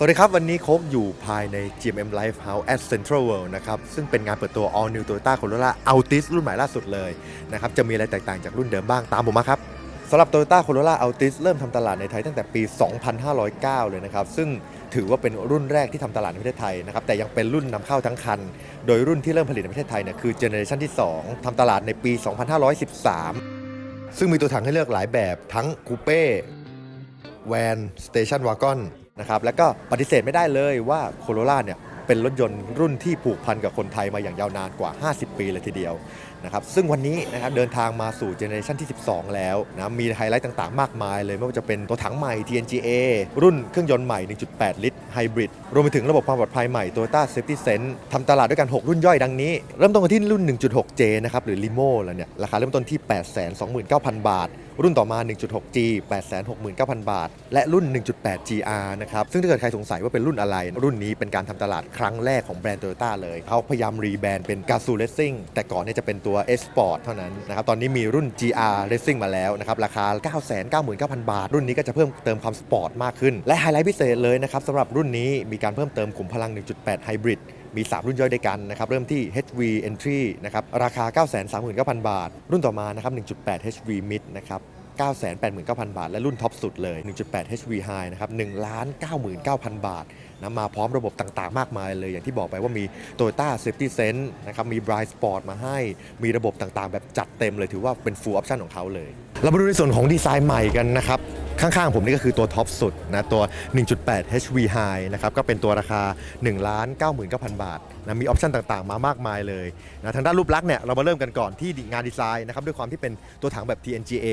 สวัสดีครับ วันนี้โคกอยู่ภายใน GMM Life House at Central World นะครับ ซึ่งเป็นงานเปิดตัว All New Toyota Corolla Altis รุ่นใหม่ล่าสุดเลยนะครับ จะมีอะไรแตกต่างจากรุ่นเดิมบ้างตามผมมาครับสำหรับ Toyota Corolla Altis เริ่มทำตลาดในไทยตั้งแต่ปี 2509 เลยนะครับ ซึ่งถือว่าเป็นรุ่นแรกที่ทำตลาดในประเทศไทยนะครับ แต่ยังเป็นรุ่นนำเข้าทั้งคัน โดยรุ่นที่เริ่มผลิตในประเทศไทยเนี่ยคือเจเนอเรชันที่ 2 ทำตลาดในปี 2513 ซึ่งมีตัวถังให้เลือกหลายแบบทั้งคูเป้แวนสเตชันวากอน นะครับแล้วก็ปฏิเสธไม่ได้เลยว่าโคโรล่าเนี่ยเป็นรถยนต์รุ่นที่ผูกพันกับคนไทยมาอย่างยาวนานกว่า 50 ปีเลยทีเดียวนะครับซึ่งวันนี้นะครับเดินทางมาสู่เจเนอเรชันที่ 12 แล้วนะมีไฮไลท์ต่างๆ มากมายเลย ไม่ว่าจะเป็นตัวถังใหม่ TNGA รุ่นเครื่องยนต์ใหม่ 1.8 ลิตรไฮบริดรวมไปถึงระบบความปลอดภัยใหม่ Toyota Safety Sense ทำตลาดด้วยกัน 6 รุ่นย่อยดังนี้ เริ่มต้นกันที่รุ่น 1.6J นะครับหรือ Limo แล้วเนี่ยราคาเริ่มต้นที่ 829,000 บาท รุ่นต่อมา 1.6G 869,000 บาท และรุ่น 1.8 GR นะครับ ซึ่งถ้าเกิดใครสงสัยว่าเป็นรุ่นอะไร รุ่นนี้เป็นการทำตลาดครั้งแรกของแบรนด์ Toyota เลย เขาพยายามรีแบรนด์เป็น g a z o o Racing แต่ก่อนเนี่ยจะเป็นตัว S Sport เท่านั้นนะครับ ตอนนี้มีรุ่น GR Racing มาแล้วนะครับ ราคา 999,000 บาท รุ่นนี้ก็จะเพิ่มเติมความสปอร์ตมากขึ้น และไฮไลท์พิเศษเลยนะครับสำหรับรุ่นนี้มีการเพิ่มเติมขุมพลัง 1.8 Hybrid มี 3 รุ่นย่อยด้วยกันนะครับเริ่มที่ HV Entry นะครับราคา 939,000 บาท รุ่นต่อมานะครับ 1.8 HV Mid นะครับ989,000 บาท และรุ่นท็อปสุดเลย 1.8 HV High นะครับ1,99,000 บาท นะมาพร้อมระบบต่างๆ มากมายเลย อย่างที่บอกไปว่ามี Toyota Safety Sense นะครับมี Bright Sport มาให้ มีระบบต่างๆ แบบจัดเต็มเลยถือว่าเป็น full option ของเขาเลย เรามาดูในส่วนของดีไซน์ใหม่กันนะครับข้างๆ ผมนี่ก็คือตัวท็อปสุดนะตัว 1.8 HV High นะครับก็เป็นตัวราคา 1,99,000 บาทนะมีออปชันต่างๆ มามากมายเลยนะทางด้านรูปลักษณ์เนี่ยเรามาเริ่มกันก่อนที่งานดีไซน์นะครับด้วยความที่เป็นตัวถังแบบ TNGA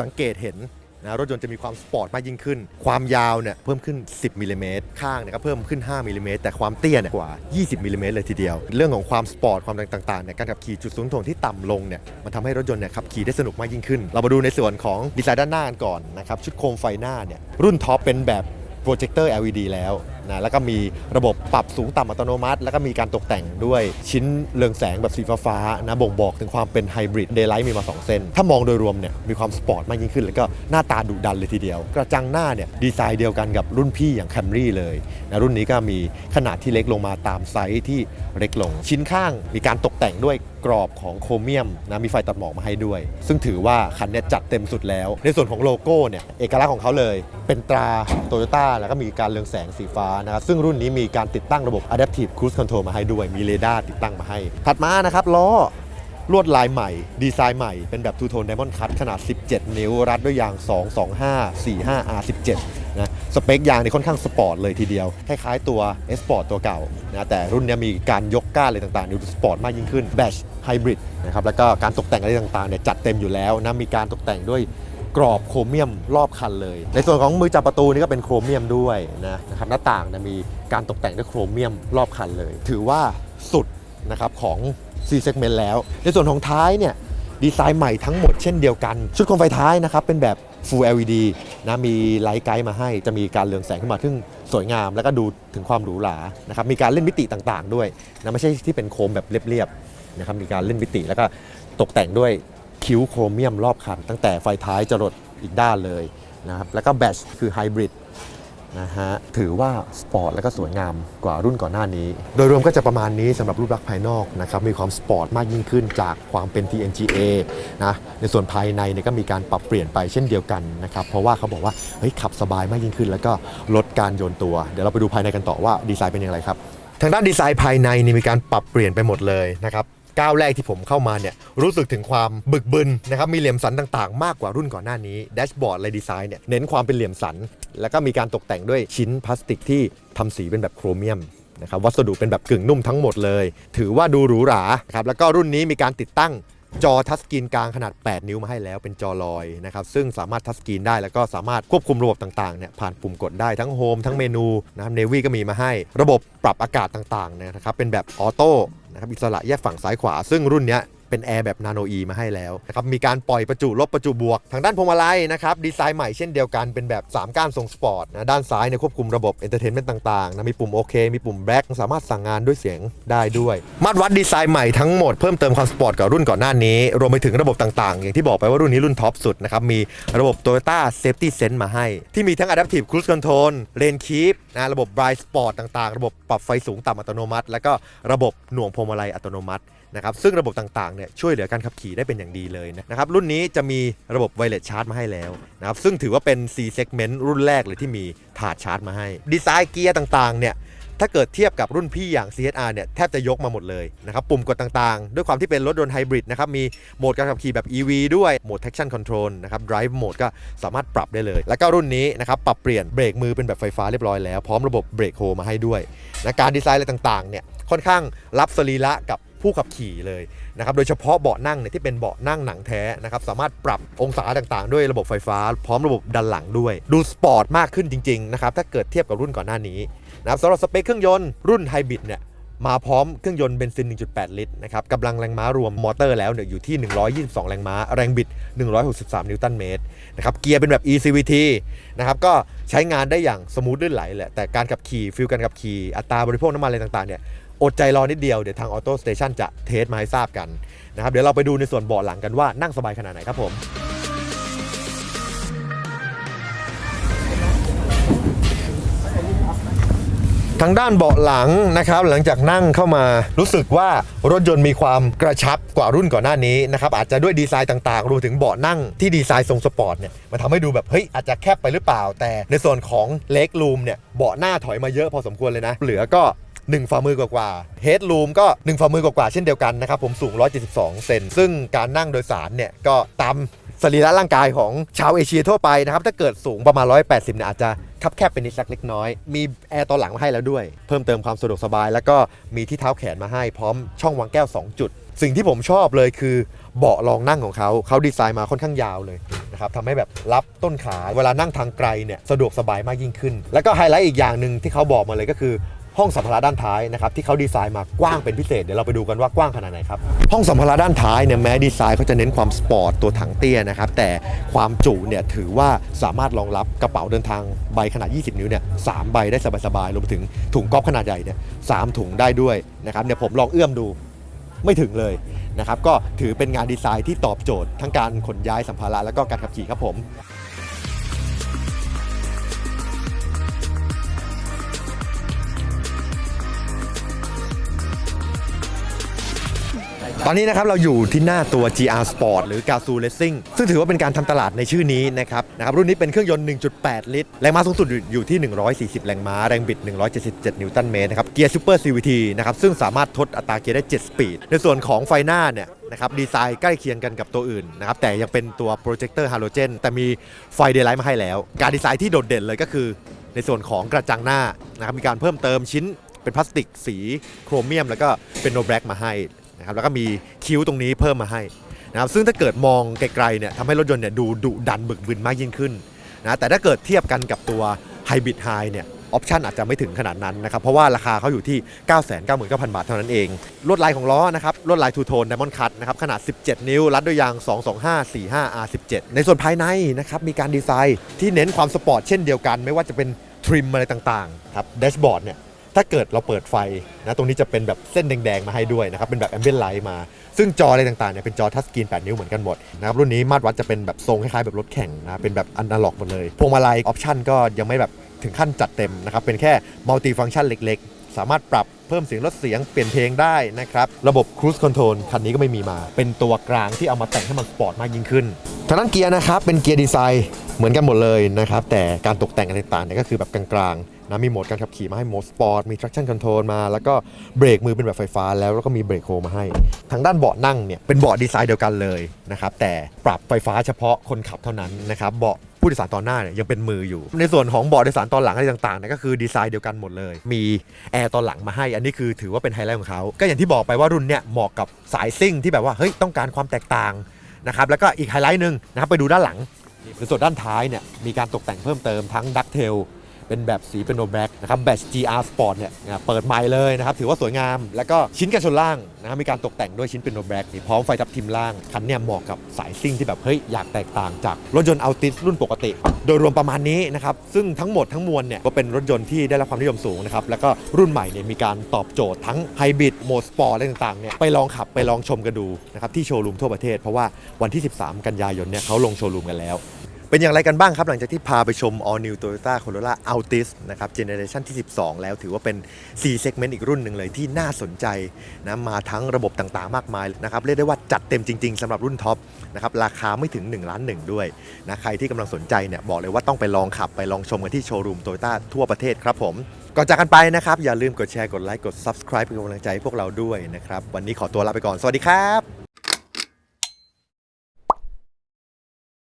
สังเกตเห็น นะรถยนต์จะมีความสปอร์ตมากยิ่งขึ้น ความยาวเนี่ยเพิ่มขึ้น 10มิลลิเมตรข้างเนี่ยก็เพิ่มขึ้น 5มิลลิเมตรแต่ความเตี้ยเนี่ยกว่า 20มิลลิเมตรเลยทีเดียว เรื่องของความสปอร์ตความต่างๆเนี่ยการขับขี่จุดสูงถ่วงที่ต่ำลงเนี่ยมันทำให้รถยนต์เนี่ยขับขี่ได้สนุกมากยิ่งขึ้น เรามาดูในส่วนของดีไซน์ด้านหน้ากันก่อนนะครับชุดโคมไฟหน้าเนี่ยรุ่นท็อปเป็นแบบโปรเจคเตอร์ LED แล้ว นะแล้วก็มีระบบปรับสูงต่ำอัตโนมัติ แล้วก็มีการตกแต่งด้วยชิ้นเรืองแสงแบบสีฟ้าๆนะบ่งบอกถึงความเป็นไฮบริดเดย์ไลท์มีมา 2 เส้น ถ้ามองโดยรวมเนี่ยมีความสปอร์ตมากยิ่งขึ้น แล้วก็หน้าตาดุดันเลยทีเดียว กระจังหน้าเนี่ยดีไซน์เดียวกันกับรุ่นพี่อย่าง Camry เลยนะรุ่นนี้ก็มีขนาดที่เล็กลงมาตามไซส์ที่เล็กลง ชิ้นข้างมีการตกแต่งด้วย กรอบของโครเมียมนะมีไฟตัดหมอกมาให้ด้วย ซึ่งถือว่าคันเนี้จัดเต็มสุดแล้ว ในส่วนของโลโก้เนี่ยเอกลักษณ์ของเขาเลย เป็นตราโตโยต้าแล้วก็มีการเรืองแสงสีฟ้านะครับซึ่งรุ่นนี้มีการติดตั้งระบบ Adaptive Cruise Control มาให้ด้วยมีเรดาร์ติดตั้งมาให้ ถัดมานะครับล้อลวดลายใหม่ ดีไซน์ใหม่ เป็นแบบทูโทนไดมอนด์คัตขนาด 17 นิ้ว รัดด้วยยาง 225 45 R17 นะสเปคยางนี่ค่อนข้างสปอร์ตเลยทีเดียว คล้ายๆตัว S Sport ตัวเก่านะแต่รุ่นนี้มีการยกก้านอะไรต่างๆ ดูสปอร์ตมากยิ่งขึ้นแบช ไฮบริดนะครับแล้วก็การตกแต่งอะไรต่างๆเนี่ยจัดเต็มอยู่แล้วนะมีการตกแต่งด้วยกรอบโครเมียมรอบคันเลย ในส่วนของมือจับประตูนี่ก็เป็นโครเมียมด้วยนะนะครับหน้าต่างเนะมีการตกแต่งด้วยโครเมียมรอบคันเลย ถือว่าสุดนะครับของ C segment แล้ว ในส่วนของท้ายเนี่ยดีไซน์ใหม่ทั้งหมดเช่นเดียวกัน ชุดโคมไฟท้ายนะครับเป็นแบบ Full LED นะมีไลท์ไกด์มาให้ จะมีการเรืองแสงขึ้นมาซึ่งสวยงาม แล้วก็ดูถึงความหรูหรานะครับมีการเล่นมิติต่างๆ ด้วยนะไม่ใช่ที่เป็นโคมแบบเรียบๆ นะครับมีการเล่นมิติแล้วก็ตกแต่งด้วยคิ้วโครเมียมรอบคัน ตั้งแต่ไฟท้ายจรดอีกด้านเลยนะครับแล้วก็แบตคือไฮบริดนะฮะถือว่าสปอร์ตและก็สวยงามกว่ารุ่นก่อนหน้านี้ โดยรวมก็จะประมาณนี้สำหรับรูปลักษณ์ภายนอกนะครับมีความสปอร์ตมากยิ่งขึ้นจากความเป็น TNGA นะในส่วนภายในเนี่ยก็มีการปรับเปลี่ยนไปเช่นเดียวกันนะครับเพราะว่าเขาบอกว่าเฮ้ยขับสบายมากยิ่งขึ้น แล้วก็ลดการโยนตัว เดี๋ยวเราไปดูภายในกันต่อว่าดีไซน์เป็นอย่างไรครับทางด้านดีไซน์ภายในนี่มีการปรับเปลี่ยนไปหมดเลยนะครับ ก้าวแรกที่ผมเข้ามาเนี่ยรู้สึกถึงความบึกบึนนะครับมีเหลี่ยมสันต่างๆ มากกว่ารุ่นก่อนหน้านี้แดชบอร์ดเลยดีไซน์เนี่ยเน้นความเป็นเหลี่ยมสัน แล้วก็มีการตกแต่งด้วยชิ้นพลาสติกที่ทำสีเป็นแบบโครเมียมนะครับวัสดุเป็นแบบกึ่งนุ่มทั้งหมดเลย ถือว่าดูหรูหราครับแล้วก็รุ่นนี้มีการติดตั้งจอทัชสกรีนกลางขนาด 8 นิ้วมาให้แล้วเป็นจอลอยนะครับซึ่งสามารถทัชสกรีนได้แล้วก็สามารถควบคุมระบบต่างๆเนี่ยผ่านปุ่มกดได้ทั้งโฮมทั้งเมนูนะครับเนวี่ก็มีมาให้ ระบบปรับอากาศต่างๆเนี่ยนะครับเป็นแบบออโต้ นะครับอิสระแยกฝั่งซ้ายขวา ซึ่งรุ่นนี้เป็นแอร์แบบนาโนอีมาให้แล้วนะครับมีการปล่อยประจุลบประจุบวก ทางด้านพวงมาลัยนะครับดีไซน์ใหม่เช่นเดียวกันเป็นแบบ 3 ก้านทรงสปอร์ตนะด้านซ้ายเนี่ยควบคุมระบบเอนเตอร์เทนเมนต์ต่างๆนะมีปุ่มโอเค มีปุ่มแบล็กสามารถสั่งงานด้วยเสียงได้ด้วย มาตรวัดดีไซน์ใหม่ทั้งหมดเพิ่มเติมความสปอร์ตกับรุ่นก่อนหน้านี้ รวมไปถึงระบบต่างๆ อย่างที่บอกไปว่ารุ่นนี้รุ่นท็อปสุดนะครับมีระบบ Toyota Safety Sense มาให้ ที่มีทั้ง Adaptive Cruise Control Lane Keep นะระบบ Bright Sport ต่างๆ ระบบปรับไฟสูงต่ำอัตโนมัติ แล้วก็ระบบหน่วงพวงมาลัยอัตโนมัตินะครับซึ่งระบบต่างๆเนี่ยช่วยเหลือการขับขี่ได้เป็นอย่างดีเลยนะครับรุ่นนี้จะมีระบบไวเลสชาร์จมาให้แล้วนะครับซึ่งถือว่าเป็น C segment รุ่นแรกเลยที่มีถาดชาร์จมาให้ ดีไซน์เกียร์ต่างๆเนี่ย ถ้าเกิดเทียบกับรุ่นพี่อย่าง CHR เนี่ยแทบจะยกมาหมดเลยนะครับปุ่มกดต่างๆ ด้วยความที่เป็นรถยนต์ไฮบริดนะครับมีโหมดการขับขี่แบบ EV ด้วยโหมด traction control นะครับ drive mode ก็สามารถปรับได้เลย แล้วก็รุ่นนี้นะครับปรับเปลี่ยนเบรกมือเป็นแบบไฟฟ้าเรียบร้อยแล้ว พร้อมระบบเบรกโฮมาให้ด้วยนะการดีไซน์อะไรต่างๆเนี่ยค่อนข้างรับสรีระกับผู้ขับขี่เลยนะครับ โดยเฉพาะเบาะนั่งเนี่ยที่เป็นเบาะนั่งหนังแท้นะครับ สามารถปรับองศาต่างๆ ด้วยระบบไฟฟ้า พร้อมระบบดันหลังด้วย ดูสปอร์ตมากขึ้นจริงๆนะครับ ถ้าเกิดเทียบกับรุ่นก่อนหน้านี้ นะครับสำหรับสเปคเครื่องยนต์รุ่นไฮบริดเนี่ยมาพร้อมเครื่องยนต์เบนซิน 1.8 ลิตรนะครับกำลังแรงม้ารวมมอเตอร์แล้วเนี่ยอยู่ที่ 122 แรงม้า แรงบิด 163 นิวตันเมตรนะครับเกียร์เป็นแบบ eCVT นะครับก็ใช้งานได้อย่างสมูทลื่นไหลแหละ แต่การขับขี่ฟิลการขับขี่อัตราบริโภคน้ำมันอะไรต่างๆเนี่ยอดใจรอนิดเดียว เดี๋ยวทางออโต้สเตชันจะเทสมาให้ทราบกันนะครับเดี๋ยวเราไปดูในส่วนเบาะหลังกันว่านั่งสบายขนาดไหนครับผม ทางด้านเบาะหลังนะครับ หลังจากนั่งเข้ามารู้สึกว่ารถยนต์มีความกระชับกว่ารุ่นก่อนหน้านี้นะครับอาจจะด้วยดีไซน์ต่างๆรวมถึงเบาะนั่งที่ดีไซน์ทรงสปอร์ตเนี่ยมันทำให้ดูแบบเฮ้ยอาจจะแคบไปหรือเปล่า แต่ในส่วนของเล็กรูมเนี่ยเบาะหน้าถอยมาเยอะพอสมควรเลยนะ เหลือก็1ฝ่ามือกว่าเฮดรูมก็ 1 ฝ่ามือกว่าๆเช่นเดียวกันนะครับผมสูง 172 เซนซึ่งการนั่งโดยสารเนี่ยก็ตาม สรีระร่างกายของชาวเอเชียทั่วไปนะครับ ถ้าเกิดสูงประมาณ 180เนี่ยอาจจะคับแคบเป็นนิดสักเล็กน้อย มีแอร์ตอนหลังมาให้แล้วด้วย เพิ่มเติมความสะดวกสบาย แล้วก็มีที่เท้าแขนมาให้พร้อมช่องวางแก้ว 2 จุด สิ่งที่ผมชอบเลยคือเบาะรองนั่งของเขา เขาดีไซน์มาค่อนข้างยาวเลยนะครับทำให้แบบรับต้นขา เวลานั่งทางไกลเนี่ยสะดวกสบายมากยิ่งขึ้น แล้วก็ไฮไลท์อีกอย่างหนึ่งที่เขาบอกมาเลยก็คือ ห้องสัมภาระด้านท้ายนะครับที่เขาดีไซน์มากว้างเป็นพิเศษเดี๋ยวเราไปดูกันว่ากว้างขนาดไหนครับห้องสัมภาระด้านท้ายเนี่ยแม้ดีไซน์เขาจะเน้นความสปอร์ตตัวถังเตี้ยนะครับแต่ความจุเนี่ยถือว่าสามารถรองรับกระเป๋าเดินทางใบขนาด 20 นิ้วเนี่ยสามใบได้สบายๆรวมถึงถุงก๊อฟขนาดใหญ่เนี่ยสามถุงได้ด้วยนะครับเนี่ยผมลองเอื้อมดูไม่ถึงเลยนะครับก็ถือเป็นงานดีไซน์ที่ตอบโจทย์ทั้งการขนย้ายสัมภาระแล้วก็การขับขี่ครับผม ตอนนี้นะครับเราอยู่ที่หน้าตัว GR Sport หรือ Gazoo Racing ซึ่งถือว่าเป็นการทำตลาดในชื่อนี้นะครับนะครับรุ่นนี้เป็นเครื่องยนต์ 1.8 ลิตร แรงม้าสูงสุดอยู่ที่ 140 แรงม้า แรงบิด 177 นิวตันเมตรนะครับเกียร์ Super CVT นะครับซึ่งสามารถทดอัตราเกียร์ได้ 7 สปีด ในส่วนของไฟหน้าเนี่ยนะครับดีไซน์ใกล้เคียงกันกับตัวอื่นนะครับแต่ยังเป็นตัวโปรเจคเตอร์ฮาโลเจนแต่มีไฟเดย์ไลท์มาให้แล้ว การดีไซน์ที่โดดเด่นเลยก็คือ ในส่วนของกระจังหน้านะครับมีการเพิ่มเติมชิ้นเป็นพลาสติกสีโครเมียม แล้วก็เป็นโนแบล็กมาให้ นะครับแล้วก็มีคิ้วตรงนี้เพิ่มมาให้นะครับซึ่งถ้าเกิดมองไกลๆเนี่ยทำให้รถยนต์เนี่ยดูดุดันบึกบึนมากยิ่งขึ้นนะแต่ถ้าเกิดเทียบกันกับตัวไฮบริดไฮเนี่ยออปชันอาจจะไม่ถึงขนาดนั้นนะครับเพราะว่าราคาเขาอยู่ที่ 9 9 9 0 0 0 บาทเท่านั้นเอง ลวดลายของล้อนะครับลวดลายทูโทนไดมอนด์คัตนะครับขนาด 17 นิ้ว รัดด้วยยาง 225 45 R17 ในส่วนภายในนะครับมีการดีไซน์ที่เน้นความสปอร์ตเช่นเดียวกัน ไม่ว่าจะเป็นทริมอะไรต่างๆครับแดชบอร์ดเนี่ย ถ้าเกิดเราเปิดไฟนะตรงนี้จะเป็นแบบเส้นแดงๆมาให้ด้วยนะครับเป็นแบบแอมเบียนไลท์มา ซึ่งจออะไรต่างๆเนี่ยเป็นจอทัชสกรีน 8 นิ้วเหมือนกันหมดนะครับรุ่นนี้มาตรวัดจะเป็นแบบทรงคล้ายๆแบบรถแข่งนะเป็นแบบอนาล็อกหมดเลยพวงมาลัยออปชั่นก็ยังไม่แบบถึงขั้นจัดเต็มนะครับเป็นแค่มัลติฟัง c t ชันเล็กๆ สามารถปรับเพิ่มเสียงลดเสียงเปลี่ยนเพลงได้นะครับ ระบบ Cruise Control คันนี้ก็ไม่มีมา เป็นตัวกลางที่เอามาแต่งให้มันสปอร์ตมากยิ่งขึ้นทางด้านเกียร์นะครับเป็นเกียร์ดีไซน์เหมือนกันหมดเลยนะครับแต่การตกแต่งอะไรต่างๆเนี่ยก็คือแบบกลางๆ นะมีโหมดการขับขี่มาให้โหมดสปอร์ตมี traction control มา แล้วก็เบรกมือเป็นแบบไฟฟ้าแล้วแล้วก็มีเบรกโฮมาให้ ทางด้านเบาะนั่งเนี่ยเป็นเบาะดีไซน์เดียวกันเลยนะครับแต่ปรับไฟฟ้าเฉพาะคนขับเท่านั้นนะครับเบาะผู้โดยสารตอนหน้าเนี่ยยังเป็นมืออยู่ ในส่วนของเบาะโดยสารตอนหลังอะไรต่างๆเนี่ยก็คือดีไซน์เดียวกันหมดเลย มีแอร์ตอนหลังมาให้อันนี้คือถือว่าเป็นไฮไลท์ของเขาก็อย่างที่บอกไปว่ารุ่นเนี่ยเหมาะกับสายซิ่งที่แบบว่าเฮ้ยต้องการความแตกต่างนะครับแล้วก็อีกไฮไลท์หนึ่งนะครับไปดูด้านหลังในส่วนด้านท้ายเนี่ยมีการตกแต่งเพิ่มเติมทั้งดักเทล เป็นแบบสีเป็นโนแบล็กนะครับแบต GR Sport เนี่ยนะเปิดใหม่เลยนะครับถือว่าสวยงาม แล้วก็ชิ้นกันชนล่างนะครับมีการตกแต่งด้วยชิ้นเป็นโนแบล็กนี่พร้อมไฟทับทิมล่าง คันเนี่ยเหมาะกับสายซิ่งที่แบบเฮ้ยอยากแตกต่างจากรถยนต์อัลติสรุ่นปกติ โดยรวมประมาณนี้นะครับซึ่งทั้งหมดทั้งมวลเนี่ยก็เป็นรถยนต์ที่ได้รับความนิยมสูงนะครับแล้วก็รุ่นใหม่เนี่ยมีการตอบโจทย์ทั้งไฮบริดโหมดสปอร์ตอะไรต่างๆเนี่ยไปลองขับไปลองชมกันดูนะครับที่โชว์รูมทั่วประเทศเพราะว่าวันที่ 13 กันยายนเนี่ยเขาลงโชว์รูมกันแล้ว เป็นอย่างไรกันบ้างครับ หลังจากที่พาไปชม All New Toyota Corolla Altis นะครับเจเนเรชันที่ 12 แล้วถือว่าเป็น4 segment อีกรุ่นหนึ่งเลยที่น่าสนใจนะมาทั้งระบบต่างๆ มากมายนะครับ เรียกได้ว่าจัดเต็มจริง ๆสำหรับรุ่นท็อปนะครับราคาไม่ถึง 1 ล้านหนึ่งด้วยนะใครที่กำลังสนใจเนี่ยบอกเลยว่าต้องไปลองขับไปลองชมกันที่โชว์รูมโตโยต้าทั่วประเทศครับผมก่อนจากกันไปนะครับอย่าลืมกดแชร์กดไลค์กด subscribe เป็นกำลังใจให้พวกเราด้วยนะครับวันนี้ขอตัวลาไปก่อนสวัสดีครับ